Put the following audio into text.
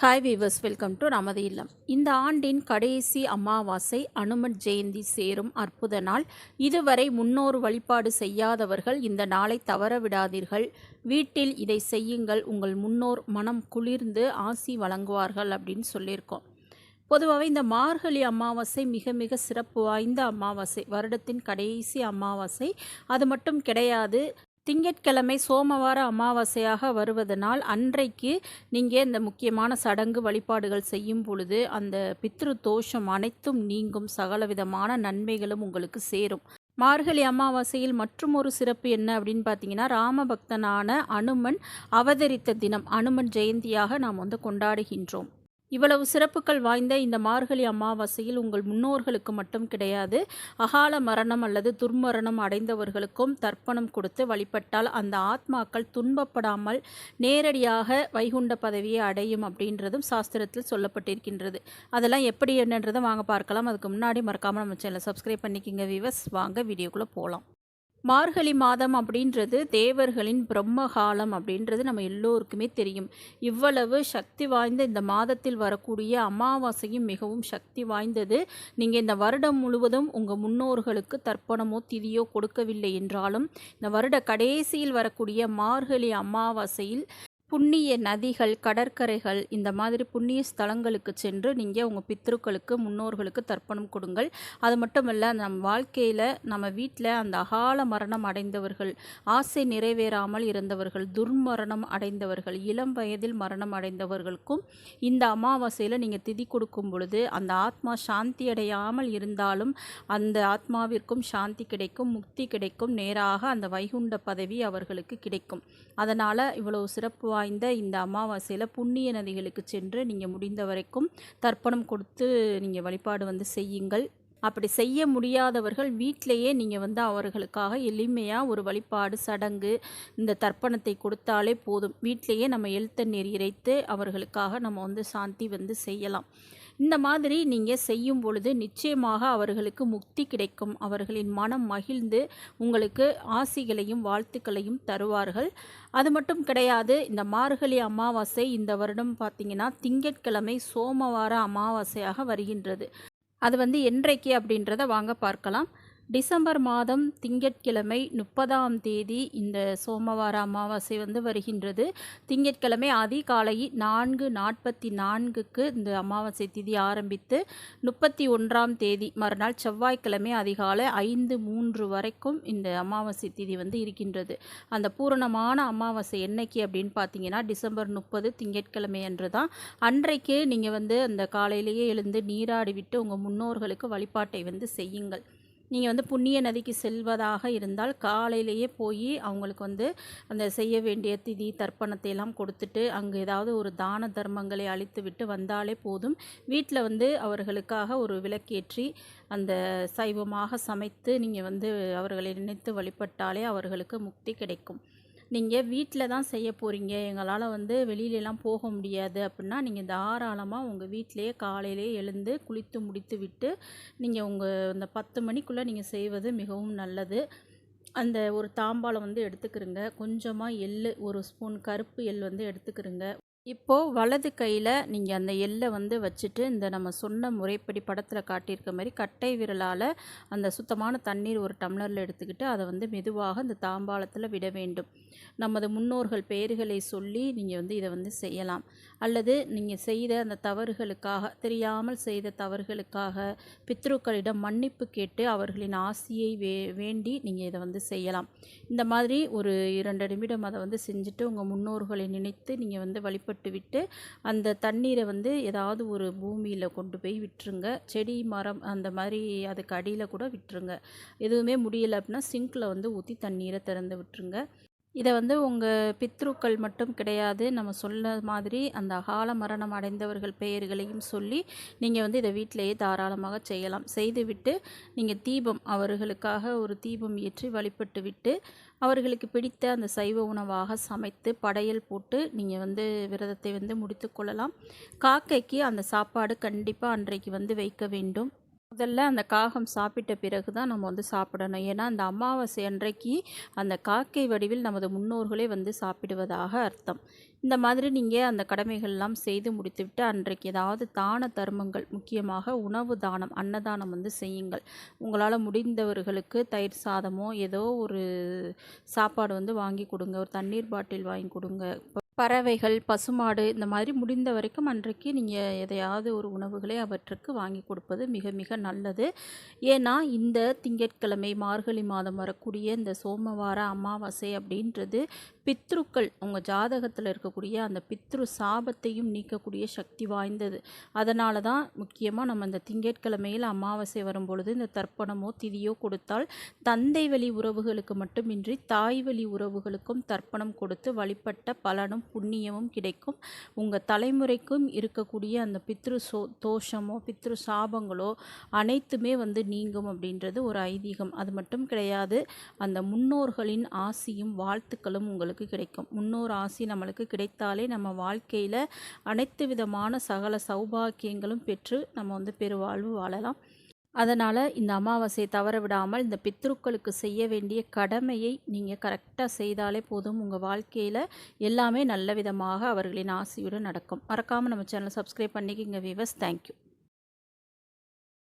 Hi viewers welcome to நமது இல்லம் இந்த ஆண்டின் கடைசி அமாவாசை அனுமன் ஜெயந்தி சேரும் அற்புத நாள். இதுவரை முன்னோர் வழிபாடு செய்யாதவர்கள் இந்த நாளை தவற விடாதீர்கள். வீட்டில் இதை செய்யுங்கள் உங்கள் முன்னோர் மனம் குளிர்ந்து ஆசி வழங்குவார்கள் அப்படின்னு சொல்லியிருக்கோம். பொதுவாகவே இந்த மார்கழி அமாவாசை மிக மிக சிறப்பு வாய்ந்த அமாவாசை. வருடத்தின் கடைசி அமாவாசை அது மட்டும் கிடையாது. திங்கட்கிழமை சோமவார அமாவாசையாக வருவதனால் அன்றைக்கு நீங்கள் இந்த முக்கியமான சடங்கு வழிபாடுகள் செய்யும் பொழுது அந்த பித்ரு தோஷம் அனைத்தும் நீங்கும். சகலவிதமான நன்மைகளும் உங்களுக்கு சேரும். மார்கழி அமாவாசையில் மற்றும் ஒரு சிறப்பு என்ன அப்படின்னு பார்த்தீங்கன்னா ராமபக்தனான அனுமன் அவதரித்த தினம் அனுமன் ஜெயந்தியாக நாம் வந்து கொண்டாடுகின்றோம். இவ்வளவு சிறப்புகள் வாய்ந்த இந்த மார்கழி அமாவாசையில் உங்கள் முன்னோர்களுக்கு மட்டும் கிடையாது அகால மரணம் அல்லது துர்மரணம் அடைந்தவர்களுக்கும் தர்ப்பணம் கொடுத்து வழிபட்டால் அந்த ஆத்மாக்கள் துன்பப்படாமல் நேரடியாக வைகுண்ட பதவியை அடையும் அப்படின்றதும் சாஸ்திரத்தில் சொல்லப்பட்டிருக்கின்றது. அதெல்லாம் எப்படி என்னன்றதை வாங்க பார்க்கலாம். அதுக்கு முன்னாடி மறக்காமல் நம்ம சேனலை சப்ஸ்கிரைப் பண்ணிக்கிங்க வீவர்ஸ் வாங்க வீடியோக்குள்ளே போகலாம் மார்கழி மாதம் அப்படின்றது தேவர்களின் பிரம்மகாலம் அப்படின்றது நம்ம எல்லோருக்குமே தெரியும். இவ்வளவு சக்தி வாய்ந்த இந்த மாதத்தில் வரக்கூடிய அமாவாசையும் மிகவும் சக்தி வாய்ந்தது. நீங்கள் இந்த வருடம் முழுவதும் உங்கள் முன்னோர்களுக்கு தர்ப்பணமோ திதியோ கொடுக்கவில்லை என்றாலும் இந்த வருட கடைசியில் வரக்கூடிய மார்கழி அமாவாசையில் புண்ணிய நதிகள் கடற்கரைகள் இந்த மாதிரி புண்ணிய ஸ்தலங்களுக்கு சென்று நீங்கள் உங்கள் பித்ருக்களுக்கு முன்னோர்களுக்கு தர்ப்பணம் கொடுங்கள். அது மட்டும் இல்லை நம் வாழ்க்கையில் நம்ம வீட்டில் அந்த அகால மரணம் அடைந்தவர்கள் ஆசை நிறைவேறாமல் இருந்தவர்கள் துர்மரணம் அடைந்தவர்கள் இளம் வயதில் மரணம் அடைந்தவர்களுக்கும் இந்த அமாவாசையில் நீங்கள் திதி கொடுக்கும் பொழுது அந்த ஆத்மா சாந்தி அடையாமல் இருந்தாலும் அந்த ஆத்மாவிற்கும் சாந்தி கிடைக்கும் முக்தி கிடைக்கும் நேராக அந்த வைகுண்ட பதவி அவர்களுக்கு கிடைக்கும். அதனால் இவ்வளவு சிறப்பு வாய்ந்த இந்த அமாவாசையில் புண்ணிய நதிகளுக்கு சென்று நீங்கள் முடிந்த வரைக்கும் தர்ப்பணம் கொடுத்து நீங்கள் வழிபாடு வந்து செய்யுங்கள். அப்படி செய்ய முடியாதவர்கள் வீட்டிலையே நீங்கள் வந்து அவர்களுக்காக எளிமையாக ஒரு வழிபாடு சடங்கு இந்த தர்ப்பணத்தை கொடுத்தாலே போதும். வீட்டிலையே நம்ம எழுத்த நீர் இறைத்து அவர்களுக்காக நம்ம வந்து சாந்தி வந்து செய்யலாம். இந்த மாதிரி நீங்கள் செய்யும் பொழுது நிச்சயமாக அவர்களுக்கு முக்தி கிடைக்கும். அவர்களின் மனம் மகிழ்ந்து உங்களுக்கு ஆசிகளையும் வாழ்த்துக்களையும் தருவார்கள். அது மட்டும் கிடையாது இந்த மார்கழி அமாவாசை இந்த வருடம் பார்த்திங்கன்னா திங்கட்கிழமை சோமவார அமாவாசையாக வருகின்றது. அது வந்து என்றைக்கு அப்படின்றத வாங்க பார்க்கலாம். டிசம்பர் மாதம் திங்கட்கிழமை முப்பதாம் தேதி இந்த சோமவார அமாவாசை வந்து வருகின்றது. திங்கட்கிழமை அதிகாலை நான்கு நாற்பத்தி நான்குக்கு இந்த அமாவாசை திதி ஆரம்பித்து முப்பத்தி ஒன்றாம் தேதி மறுநாள் செவ்வாய்க்கிழமை அதிகாலை ஐந்து மூன்று வரைக்கும் இந்த அமாவாசை திதி வந்து இருக்கின்றது. அந்த பூரணமான அமாவாசை என்னைக்கு அப்படின்னு பார்த்தீங்கன்னா டிசம்பர் முப்பது திங்கட்கிழமை அன்று தான். அன்றைக்கு நீங்கள் வந்து அந்த காலையிலேயே எழுந்து நீராடி விட்டு உங்கள் முன்னோர்களுக்கு வழிபாட்டை வந்து செய்யுங்கள். நீங்கள் வந்து புண்ணிய நதிக்கு செல்வதாக இருந்தால் காலையிலேயே போய் அவங்களுக்கு வந்து அந்த செய்ய வேண்டிய திதி தர்ப்பணத்தை எல்லாம் கொடுத்துட்டு அங்கே ஏதாவது ஒரு தான தர்மங்களை அழித்து விட்டு வந்தாலே போதும். வீட்டில் வந்து அவர்களுக்காக ஒரு விளக்கேற்றி அந்த சைவமாக சமைத்து நீங்கள் வந்து அவர்களை நினைத்து வழிபட்டாலே அவர்களுக்கு முக்தி கிடைக்கும். நீங்கள் வீட்டில் தான் செய்ய போகிறீங்க எங்களால் வந்து வெளியிலலாம் போக முடியாது அப்படின்னா நீங்கள் தாராளமாக உங்கள் வீட்டிலையே காலையிலேயே எழுந்து குளித்து முடித்து விட்டு நீங்கள் உங்கள் அந்த பத்து மணிக்குள்ளே நீங்கள் செய்வது மிகவும் நல்லது. அந்த ஒரு தாம்பாளம் வந்து எடுத்துக்கிறங்க கொஞ்சமாக எள் ஒரு ஸ்பூன் கருப்பு எள் வந்து எடுத்துக்கிறங்க இப்போது வலது கையில் நீங்கள் அந்த எல்லை வந்து வச்சுட்டு இந்த நம்ம சொன்ன முறைப்படி படத்தில் காட்டியிருக்க மாதிரி கட்டை விரலால் அந்த சுத்தமான தண்ணீர் ஒரு டம்ளரில் எடுத்துக்கிட்டு அதை வந்து மெதுவாக இந்த தாம்பாளத்தில் விட வேண்டும். நமது முன்னோர்கள் பெயர்களை சொல்லி நீங்கள் வந்து இதை வந்து செய்யலாம். அல்லது நீங்கள் செய்த அந்த தவறுகளுக்காக தெரியாமல் செய்த தவறுகளுக்காக பித்ருக்களிடம் மன்னிப்பு கேட்டு அவர்களின் ஆசியை வே வேண்டி நீங்கள் இதை வந்து செய்யலாம். இந்த மாதிரி ஒரு இரண்டு நிமிடம் அதை வந்து செஞ்சுட்டு உங்கள் முன்னோர்களை நினைத்து நீங்கள் வந்து வழிபட்டு அடிபட்டுவிட்டு அந்த தண்ணீரை வந்து ஏதாவது ஒரு பூமியில் கொண்டு போய் விட்டுருங்க. செடி மரம் அந்த மாதிரி அதுக்கு அடியில் கூட விட்டுருங்க. எதுவுமே முடியலை அப்படின்னா சிங்கில் வந்து ஊற்றி தண்ணீரை திறந்து விட்டுருங்க. இதை வந்து உங்கள் பித்ருக்கள் மட்டும் கிடையாது. நம்ம சொல்ல மாதிரி அந்த அகால மரணம் அடைந்தவர்கள் பெயர்களையும் சொல்லி நீங்கள் வந்து இதை வீட்டிலேயே தாராளமாக செய்யலாம். செய்துவிட்டு நீங்கள் தீபம் அவர்களுக்காக ஒரு தீபம் ஏற்றி வழிபட்டு விட்டு அவர்களுக்கு பிடித்த அந்த சைவ உணவாக சமைத்து படையல் போட்டு நீங்கள் வந்து விரதத்தை வந்து முடித்து கொள்ளலாம். காக்கைக்கு அந்த சாப்பாடு கண்டிப்பாக அன்றைக்கு வந்து வைக்க வேண்டும். முதல்ல அந்த காகம் சாப்பிட்ட பிறகு தான் நம்ம வந்து சாப்பிடணும். ஏன்னா அந்த அமாவாசை அன்றைக்கு அந்த காக்கை வடிவில் நமது முன்னோர்களே வந்து சாப்பிடுவதாக அர்த்தம். இந்த மாதிரி நீங்கள் அந்த கடமைகள்லாம் செய்து முடித்துவிட்டு அன்றைக்கு ஏதாவது தான தர்மங்கள் முக்கியமாக உணவு தானம் அன்னதானம் வந்து செய்யுங்கள். உங்களால் முடிந்தவர்களுக்கு தயிர் சாதமோ ஏதோ ஒரு சாப்பாடு வந்து வாங்கி கொடுங்க. ஒரு தண்ணீர் பாட்டில் வாங்கி கொடுங்க. பறவைகள் பசுமாடு இந்த மாதிரி முடிந்த வரைக்கும் அன்றைக்கு நீங்கள் எதையாவது ஒரு உணவுகளை அவற்றுக்கு வாங்கி கொடுப்பது மிக மிக நல்லது. ஏன்னா இந்த திங்கட்கிழமை மார்கழி மாதம் வரக்கூடிய இந்த சோமவார அமாவாசை அப்படின்றது பித்ருக்கள் உங்கள் ஜாதகத்தில் இருக்கக்கூடிய அந்த பித்ரு சாபத்தையும் நீக்கக்கூடிய சக்தி வாய்ந்தது. அதனால தான் முக்கியமாக நம்ம இந்த திங்கட்கிழமையில் அமாவாசை வரும் பொழுது இந்த தர்ப்பணமோ திதியோ கொடுத்தால் தந்தை வழி உறவுகளுக்கு மட்டுமின்றி தாய் வழி உறவுகளுக்கும் தர்ப்பணம் கொடுத்து வழிபட்ட பலனும் புண்ணியமும் கிடைக்கும். உங்கள் தலைமுறைக்கும் இருக்கக்கூடிய அந்த பித்ரு சோ தோஷமோ பித்ரு சாபங்களோ அனைத்துமே வந்து நீங்கும் அப்படின்றது ஒரு ஐதீகம். அது மட்டும் கிடையாது அந்த முன்னோர்களின் ஆசியும் வாழ்த்துக்களும் உங்களுக்கு கிடைக்கும். முன்னோர் ஆசி நம்மளுக்கு கிடைத்தாலே நம்ம வாழ்க்கையில் அனைத்து விதமான சகல சௌபாக்கியங்களும் பெற்று நம்ம வந்து பெருவாழ்வு வாழலாம். அதனால் இந்த அமாவாசையை தவற விடாமல் இந்த பித்ருக்களுக்கு செய்ய வேண்டிய கடமையை நீங்கள் கரெக்டாக செய்தாலே போதும். உங்கள் வாழ்க்கையில் எல்லாமே நல்ல விதமாக அவர்களின் ஆசையுடன் நடக்கும். மறக்காமல் நம்ம சேனலை சப்ஸ்கிரைப் பண்ணிக்கிங்க விவஸ் தேங்க்யூ